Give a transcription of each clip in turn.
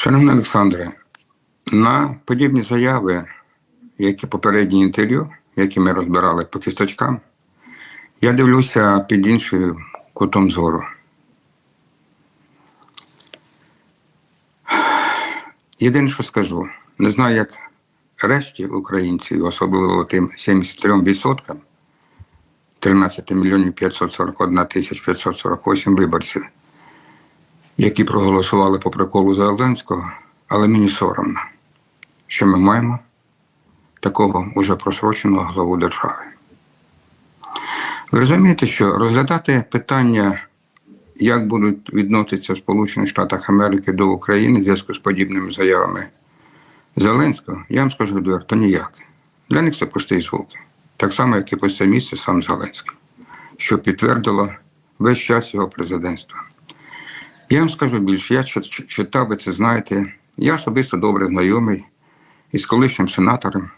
Шановний Олександре, на подібні заяви, як і попередні інтерв'ю, які ми розбирали по кісточкам, я дивлюся під іншим кутом зору. Єдине, що скажу, не знаю, як решті українців, особливо тим 73%, 13 мільйонів 541 тисяч 548 виборців, які проголосували по приколу Зеленського, але мені соромно, що ми маємо такого уже просроченого главу держави. Ви розумієте, що розглядати питання, як будуть відноситися Сполучені Штати Америки до України в зв'язку з подібними заявами Зеленського, я вам скажу відверто, ніяк. Для них це пустий звук. Так само, як і пусте місце сам Зеленський, що підтвердило весь час його президентства. Я вам скажу більше, я читав, ви це знаєте. Я особисто добре знайомий із колишнім сенатором,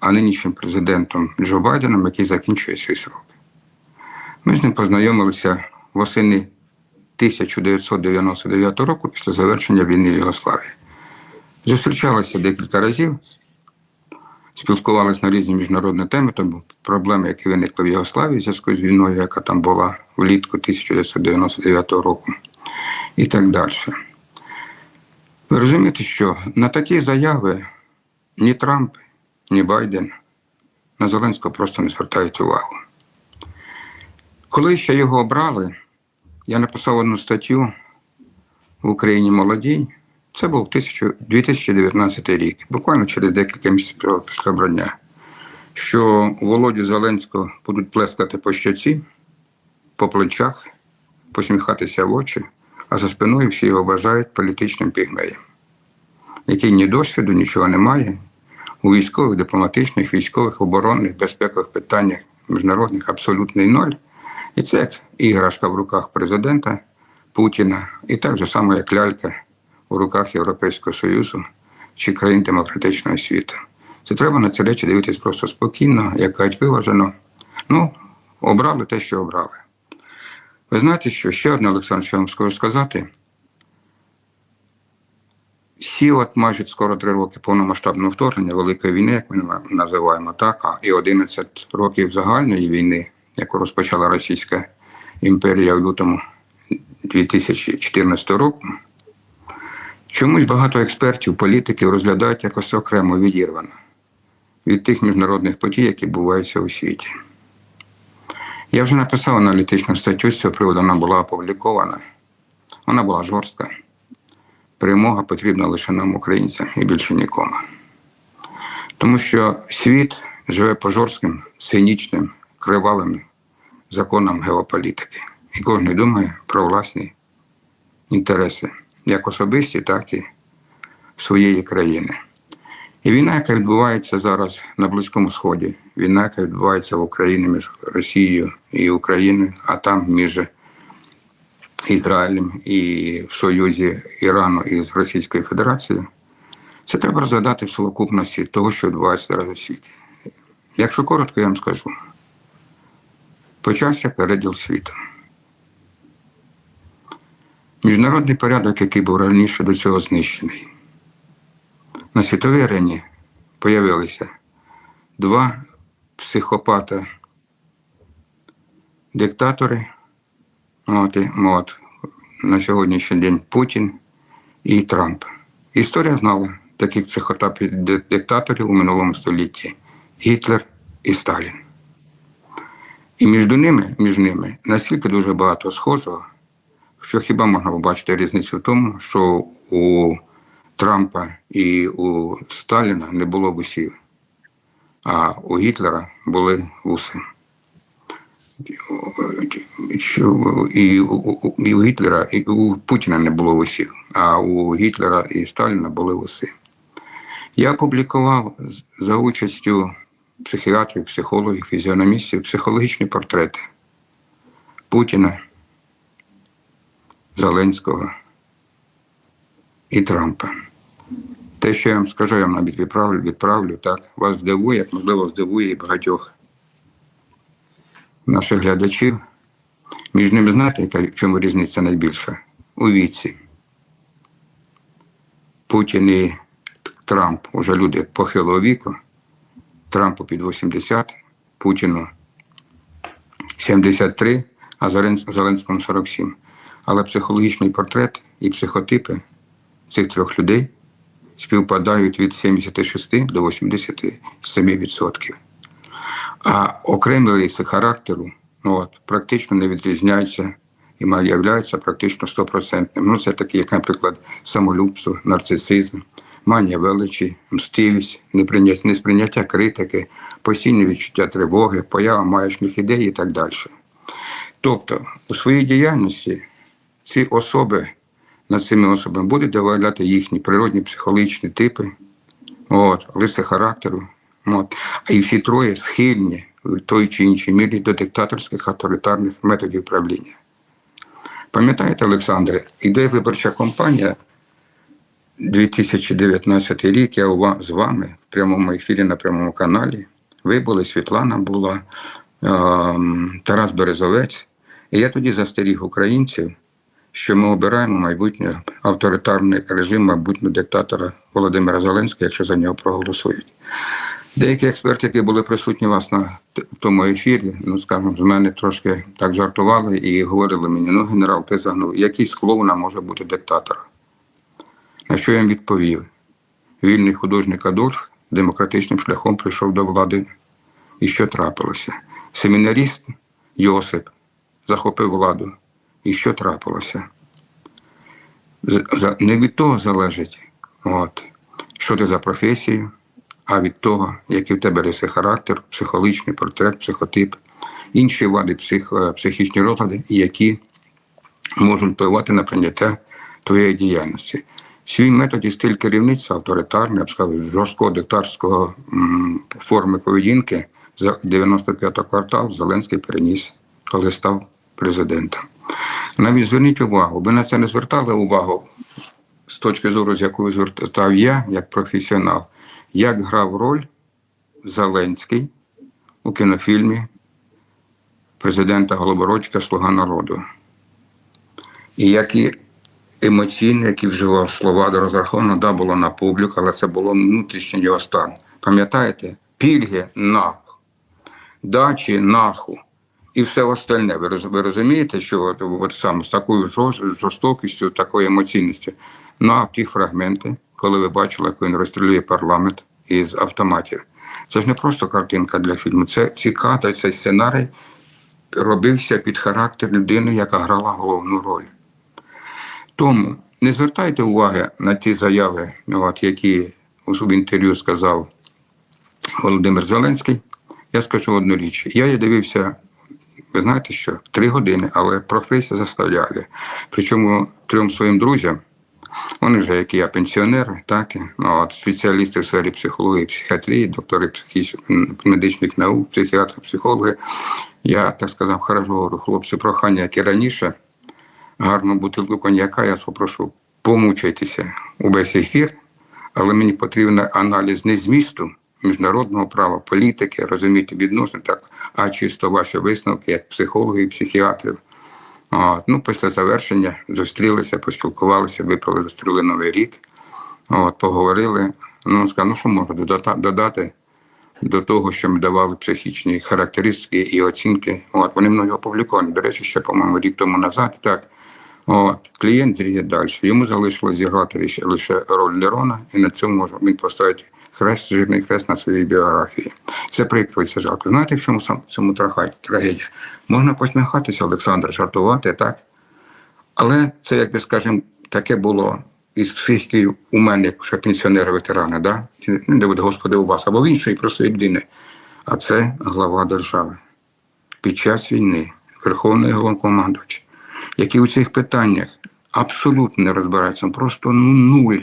а нинішнім президентом Джо Байденом, який закінчує свій срок. Ми з ним познайомилися восени 1999 року після завершення війни в Югославії. Зустрічалися декілька разів, спілкувалися на різні міжнародні теми, тому проблеми, які виникли в Югославії в зв'язку з війною, яка там була влітку 1999 року, і так далі. Ви розумієте, що на такі заяви ні Трамп, ні Байден на Зеленського просто не звертають увагу. Коли ще його обрали, я написав одну статтю в Україні молодій. Це був 2019 рік, буквально через декілька місяців після обрання, що Володю Зеленського будуть плескати по щоці, по плечах, посміхатися в очі, а за спиною всі його вважають політичним пігмеєм, який ні досвіду, нічого не має у військових, дипломатичних, військових, оборонних, безпекових питаннях міжнародних абсолютний ноль. І це як іграшка в руках президента Путіна, і так же само, як лялька у руках Європейського Союзу чи країн демократичного світу. Це треба на ці речі дивитись просто спокійно, як кажуть, виважено. Ну, обрали те, що обрали. Ви знаєте, що ще одне, Олександр, що я вам скажу сказати. Всі, от майже скоро три роки повномасштабного вторгнення, Великої війни, як ми називаємо так, а і 11 років загальної війни, яку розпочала Російська імперія в лютому 2014 року, чомусь багато експертів, політиків розглядають якось окремо відірвано від тих міжнародних подій, які буваються у світі. Я вже написав аналітичну статтю з цього приводу, вона була опублікована. Вона була жорстка. Перемога потрібна лише нам, українцям, і більше нікому. Тому що світ живе по жорстким, цинічним, кривавим законам геополітики. І кожен думає про власні інтереси, як особисті, так і своєї країни. І війна, яка відбувається зараз на Близькому Сході, війна, яка відбувається в Україні між Росією і Україною, а там між Ізраїлем і в Союзі Ірану і з Російською Федерацією, це треба розглядати в совокупності того, що відбувається зараз у світі. Якщо коротко, я вам скажу, почався переділ світу. Міжнародний порядок, який був раніше до цього знищений. На світовій арені появилися два психопата диктатори. От, от, на сьогоднішній день Путін і Трамп. Історія знала таких психотапів диктаторів у минулому столітті Гітлер і Сталін. І між ними, між ними настільки дуже багато схожого, що хіба можна побачити різницю в тому, що у Трампа і у Сталіна не було вусів, а у Гітлера були вуси. І у, і у Гітлера, і у Путіна не було вусів, а у Гітлера і Сталіна були вуси. Я опублікував за участю психіатрів, психологів, фізіономістів психологічні портрети Путіна, Зеленського і Трампа. Те, що я вам скажу, я вам навіть відправлю, відправлю, так, вас здивує, як можливо, здивує і багатьох наших глядачів. Між ними знаєте, яка в чому різниця найбільша? У віці. Путін і Трамп уже люди похилого віку. Трампу під 80, Путіну 73, а Зелен- Зеленському 47. Але психологічний портрет і психотипи цих трьох людей співпадають від 76 до 87%. А окремі риси характеру ну, от, практично не відрізняються і являються практично стопроцентним. Ну, це такі, як, наприклад, самолюбство, нарцисизм, манія величі, мстивість, неприйняття, несприйняття критики, постійне відчуття тривоги, поява маячних ідей і так далі. Тобто, у своїй діяльності ці особи над цими особами будуть виявляти їхні природні психологічні типи, от, риси характеру. От. І всі троє схильні в той чи іншій мірі до диктаторських авторитарних методів правління. Пам'ятаєте, Олександре, іде виборча кампанія 2019 рік. Я з вами в прямому ефірі на прямому каналі. Ви були, Світлана була, ем, Тарас Березовець. І я тоді застеріг українців, що ми обираємо майбутнє авторитарний режим майбутнього диктатора Володимира Зеленського, якщо за нього проголосують. Деякі експерти, які були присутні на в тому ефірі, ну скажімо, з мене трошки так жартували і говорили мені: ну, генерал, ти загнув, який з клоуна може бути диктатор? На що я їм відповів? Вільний художник Адольф демократичним шляхом прийшов до влади. І що трапилося? Семінаріст Йосип захопив владу. І що трапилося? Не від того залежить, от, що ти за професію, а від того, який в тебе риси характер, психологічний портрет, психотип, інші вади псих, е, психічні розлади, які можуть впливати на прийняття твоєї діяльності. Свій метод і стиль керівництва авторитарний, я б сказав, жорсткого диктаторського м, форми поведінки за 95-го квартал Зеленський переніс, коли став президентом. Навіть зверніть увагу, ви на це не звертали увагу з точки зору, з якою звертав я, як професіонал, як грав роль Зеленський у кінофільмі президента Голобородька Слуга народу. І які емоційні, які вживав слова до розрахунку, да, було на публіку, але це було внутрішній його стан. Пам'ятаєте? Пільги нах, дачі наху. І все остальне. Ви ви розумієте, що от, от саме з такою жорстокістю, такою емоційністю на ті фрагменти, коли ви бачили, як він розстрілює парламент із автоматів. Це ж не просто картинка для фільму. Це ці цей сценарій робився під характер людини, яка грала головну роль. Тому не звертайте уваги на ті заяви, от, які в інтерв'ю сказав Володимир Зеленський. Я скажу одну річ. Я дивився, ви знаєте що, три години, але професія заставляє. Причому трьом своїм друзям, вони вже, як і я, пенсіонери, так, ну, от, спеціалісти в сфері психології, психіатрії, доктори психіч... медичних наук, психіатри, психологи. Я так сказав, хорошо говорю, хлопці, прохання, як і раніше, гарну бутилку коньяка, я попрошу, помучайтеся увесь ефір, але мені потрібен аналіз не змісту міжнародного права, політики, розуміти відносини, так, а чисто ваші висновки як психологів і психіатрів. От, ну, після завершення зустрілися, поспілкувалися, випили, зустріли Новий рік, от, поговорили. Ну, сказав, ну що можу додати, до того, що ми давали психічні характеристики і оцінки. От, вони мною опубліковані. До речі, ще, по-моєму, рік тому назад. Так. От, клієнт зріє далі. Йому залишилось зіграти лише, роль Нерона, і на цьому він поставить хрест, жирний хрест на своїй біографії. Це прикро, це жалко. Знаєте, в чому цьому трагедія? Можна посміхатися, Олександр, жартувати, так? Але це, як би скажемо, таке було із психікою у мене, як ще пенсіонери-ветерани, да? не буде, Господи, у вас, або в іншої простої людини. А це глава держави під час війни, Верховний головнокомандувач, який у цих питаннях абсолютно не розбирається, просто ну, нуль.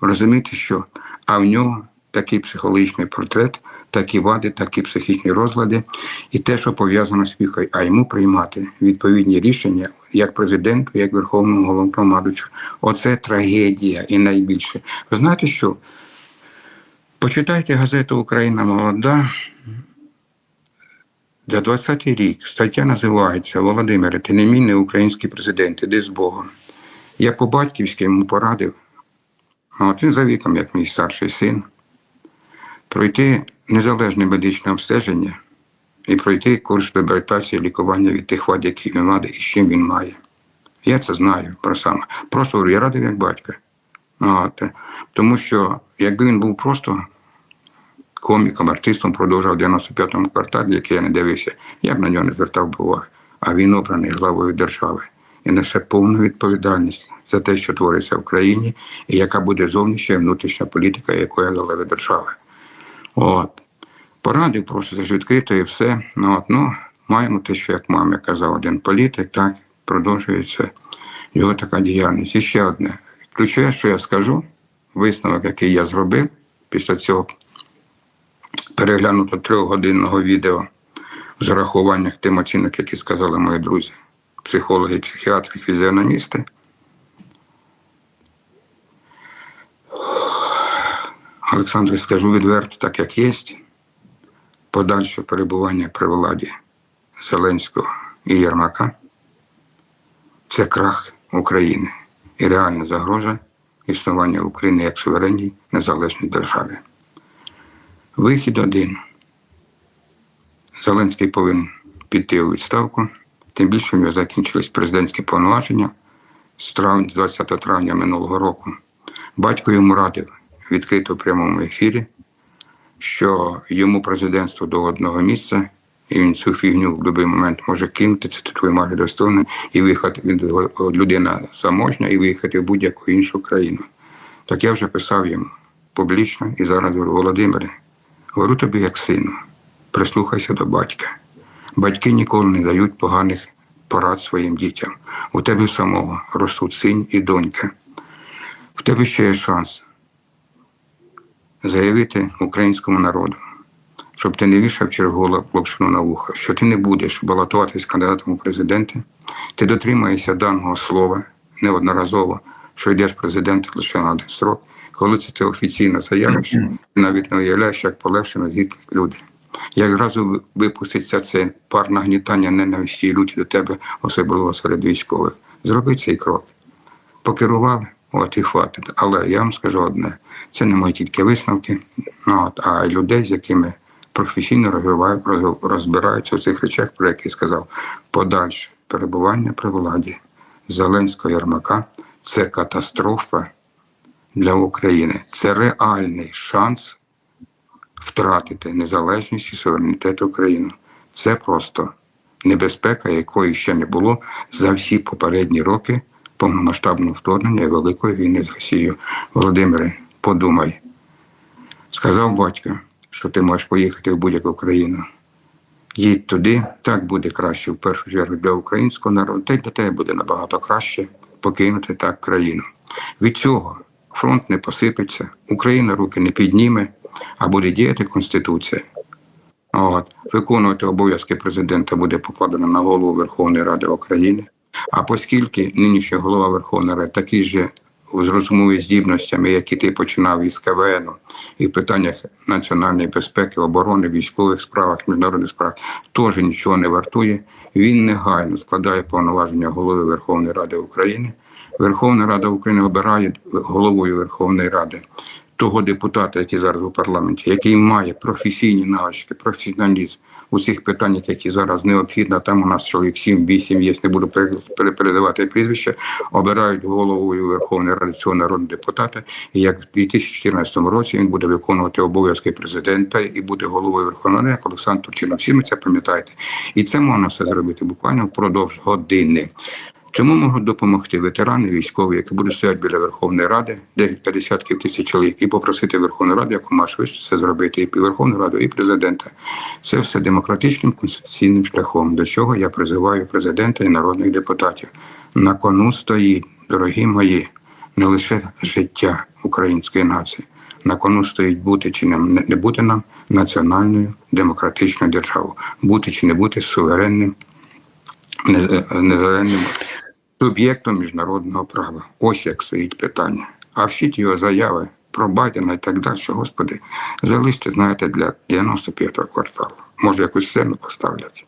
Розумієте, що? А в нього такий психологічний портрет, такі вади, такі психічні розлади, і те, що пов'язано з вікою, а йому приймати відповідні рішення як президенту, як Верховному головнокомандуючу. Оце трагедія і найбільше. Ви знаєте що? Почитайте газету Україна молода. За 20-й рік стаття називається Володимире, ти не мій не український президент, іди з Богом. Я по батьківськи йому порадив Ну, От він за віком, як мій старший син, пройти незалежне медичне обстеження і пройти курс реабілітації лікування від тих вад, які він має і з чим він має. Я це знаю про саме. Просто я радий як батько. От. Тому що якби він був просто коміком, артистом, продовжував 95-му кварталі, який я не дивився, я б на нього не звертав би уваги. А він обраний главою держави і несе повну відповідальність за те, що твориться в країні, і яка буде зовнішня і внутрішня політика, якої глави держави. От. Порадив просто це ж відкрито і все. Ну, от, ну, маємо те, що як мамі казав один політик, так продовжується його така діяльність. І ще одне. Ключове, що я скажу, висновок, який я зробив після цього переглянуто трьохгодинного відео з урахуванням тим оцінок, які сказали мої друзі, психологи, психіатри, фізіономісти. Олександр, скажу відверто, так як є, подальше перебування при владі Зеленського і Єрмака це крах України і реальна загроза існування України як суверенній незалежній державі. Вихід один. Зеленський повинен піти у відставку, тим більше в нього закінчились президентські повноваження з травня, 20 травня минулого року. Батько йому радив відкрито в прямому ефірі, що йому президентство до одного місця, і він цю фігню в будь-який момент може кинути, це твою має достойно, і виїхати людина заможня і виїхати в будь-яку іншу країну. Так я вже писав йому публічно і зараз говорю, Володимире, говорю тобі як сину, прислухайся до батька. Батьки ніколи не дають поганих порад своїм дітям. У тебе самого ростуть син і донька. В тебе ще є шанс заявити українському народу, щоб ти не вішав чергову лапшину на вухо, що ти не будеш балотуватись кандидатом у президенти, ти дотримаєшся даного слова неодноразово, що йдеш президент лише на один срок. Коли це ти офіційно заявиш, ти навіть не уявляєш, як полегшено згідні люди. Як зразу випуститься це пар нагнітання ненависті і люті до тебе, особливо серед військових. Зроби цей крок. Покерував, от і хватить. Але я вам скажу одне: це не мої тільки висновки, ну, от, а й людей, з якими професійно розбираються у цих речах, про які сказав. Подальше перебування при владі Зеленського Ярмака це катастрофа для України. Це реальний шанс втратити незалежність і суверенітет України. Це просто небезпека, якої ще не було за всі попередні роки повномасштабного вторгнення і Великої війни з Росією. Володимире, подумай, сказав батько, що ти можеш поїхати в будь-яку країну. Їдь туди, так буде краще в першу чергу для українського народу, та й для тебе буде набагато краще покинути так країну. Від цього фронт не посипеться, Україна руки не підніме, а буде діяти Конституція. От. Виконувати обов'язки президента буде покладено на голову Верховної Ради України. А оскільки нинішня голова Верховної Ради такий же з розумові здібностями, які ти починав із КВН, і в питаннях національної безпеки, оборони, військових справах, міжнародних справах, теж нічого не вартує. Він негайно складає повноваження голови Верховної Ради України. Верховна Рада України обирає головою Верховної Ради того депутата, який зараз у парламенті, який має професійні навички, професіоналізм у цих питаннях, які зараз необхідно. Там у нас чоловік 7-8 є, не буду пере- пере- передавати прізвища, обирають головою Верховної Ради цього народного депутата. І як в 2014 році він буде виконувати обов'язки президента і буде головою Верховної Ради, як Олександр Турчинов. Всі ми це пам'ятаєте. І це можна все зробити буквально впродовж години. Цьому можуть допомогти ветерани, військові, які будуть стояти біля Верховної Ради, декілька десятків тисяч чоловік, і попросити Верховну Раду, якомога швидше це зробити, і Верховну Раду, і президента. Це все демократичним конституційним шляхом, до чого я призиваю президента і народних депутатів. На кону стоїть, дорогі мої, не лише життя української нації. На кону стоїть бути чи не, бути нам національною демократичною державою, бути чи не бути суверенним незалежним суб'єктом міжнародного права. Ось як стоїть питання. А всі ті його заяви про Байдена і так далі, господи, залиште, знаєте, для 95-го кварталу. Може, якусь сцену поставлять.